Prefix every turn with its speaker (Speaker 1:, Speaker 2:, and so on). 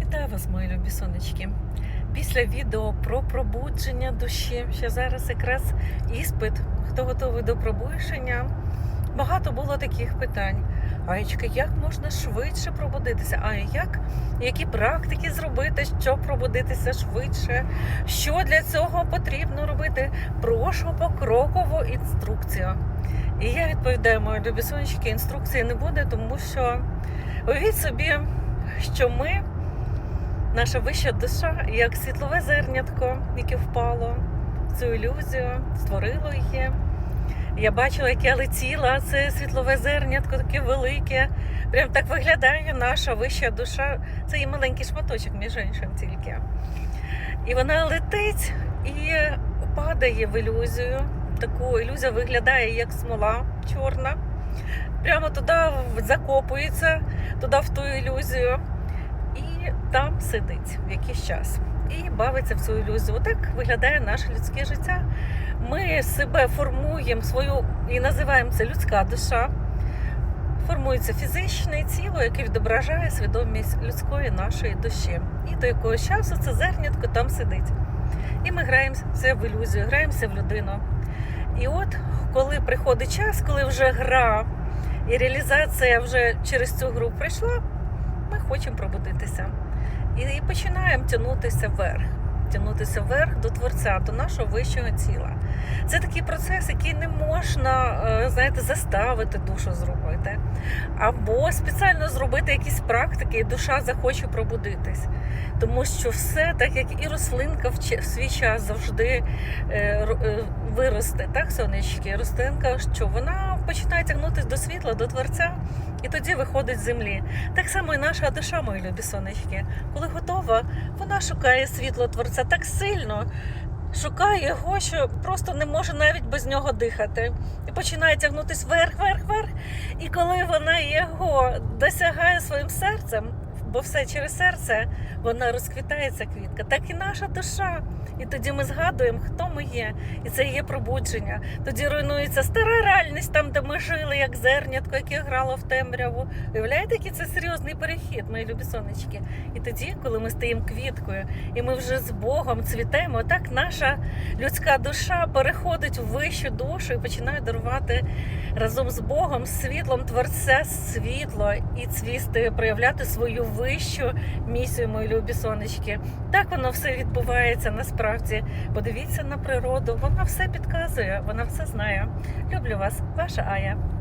Speaker 1: Вітаю вас, мої любі сонечки. Після відео про пробудження душі, що зараз якраз іспит, хто готовий до пробудження, багато було таких питань. Аєчка, як можна швидше пробудитися? А як які практики зробити, щоб пробудитися швидше? Що для цього потрібно робити? Прошу покрокову інструкцію. І я відповідаю, мої любі сонечки, інструкції не буде, тому що уявіть собі, що ми наша вища душа, як світлове зернятко, яке впало в цю ілюзію, створило її. Я бачила, як я летіла, це світлове зернятко, таке велике. Прям так виглядає наша вища душа. Це і маленький шматочок, між іншим тільки. І вона летить і падає в ілюзію. Таку ілюзія виглядає як смола чорна. Прямо туди закопується, туди в ту ілюзію там сидить в якийсь час і бавиться в цю ілюзію. Отак виглядає наше людське життя. Ми себе формуємо свою і називаємо це людська душа. Формується фізичне тіло, яке відображає свідомість людської нашої душі. І до якогось часу це зернятко там сидить. І ми граємося в ілюзію, граємося в людину. І от коли приходить час, коли вже гра і реалізація вже через цю гру прийшла, ми хочемо пробудитися. І починаємо тягнутися вверх, тягнутися вверх до Творця, до нашого вищого тіла. Це такий процес, який не можна, знаєте, заставити душу зробити. Або спеціально зробити якісь практики, і душа захоче пробудитись. Тому що все, так як і рослинка в свій час завжди е, е, виросте, так, сонечки, рослинка, що вона починає тягнутися до світла, до Творця, і тоді виходить з землі. Так само і наша душа, мої любі сонечки, коли готова, вона шукає світло Творця так сильно, шукає його, що просто не може навіть без нього дихати. І починає тягнутися вверх, вверх, вверх. І коли вона його досягає своїм серцем, бо все через серце, вона розквітає ця квітка, так і наша душа. І тоді ми згадуємо, хто ми є, і це є пробудження. Тоді руйнується стара реальність, там, де ми жили, як зернятко, яке грало в темряву. Уявляєте, який це серйозний перехід, мої любі сонечки. І тоді, коли ми стаємо квіткою, і ми вже з Богом цвітемо, так наша людська душа переходить в вищу душу і починає дарувати разом з Богом, світлом Творця, світло і цвісти, проявляти свою вищу місію, мої любі сонечки. Так воно все відбувається насправді. Подивіться на природу, вона все підказує, вона все знає. Люблю вас, ваша Ая.